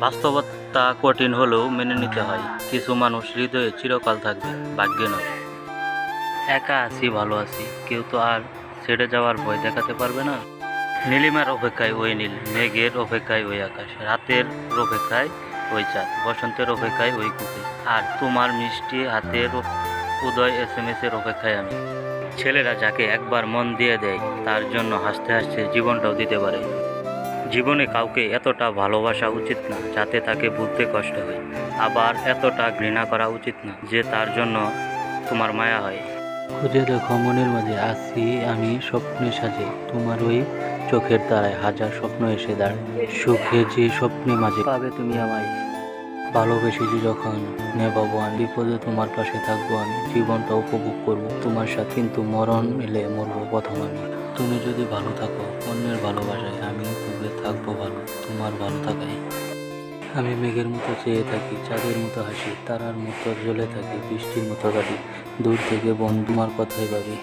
বাস্তবতা কঠিন হলেও মেনে নিতে হয়। কিছু মানুষ হৃদয়ে চিরকাল থাকবে, ভাগ্যে নয়। একা আছি, ভালো আছি। কেউ তো আর ছেড়ে যাওয়ার ভয় দেখাতে পারবে না। নীলিমার অপেক্ষায় ওই নীল, মেঘের অপেক্ষায় ওই আকাশ, রাতের অপেক্ষায় ওই চাঁদ, বসন্তের অপেক্ষায় ওই কুকুর। আর তোমার মিষ্টি হাতের উদয় এস এম এস এর অপেক্ষায় আমি। ছেলেরা যাকে একবার মন দিয়ে দেয়, তার জন্য হাসতে হাসতে জীবনটাও দিতে পারে। জীবনে কাউকে এতটা ভালোবাসা উচিত না যাতে তাকে বুঝতে কষ্ট হয়। আবার এতটা ঘৃণা করা উচিত না যে তার জন্য তোমার মায়া হয়। খুঁজে দেখো মনের মাঝে, আছি আমি স্বপ্নে সাজে। তোমার ওই চোখের তারায় হাজার স্বপ্ন এসে দাঁড়ায়। সুখে যে স্বপ্নে মাঝে পাবে তুমি আমায়। ভালোবেসেছি যখন নেবাবো আমি বিপদে তোমার পাশে থাকব আমি। জীবনটা উপভোগ করব তোমার সাথে, কিন্তু মরণ এলে মরবো প্রথম আমি। তুমি যদি ভালো থাকো, অন্যের ভালোবাসায় আমি তবে থাকব ভালো তোমার ভালো থাকায় আমি মেঘের মতো চেয়ে থাকি, চাঁদের মতো হাসি, তারার মতো জ্বলে থাকি, বৃষ্টির মতো কাটি দূর থেকে বন্ধুমার কথাই ভাবি।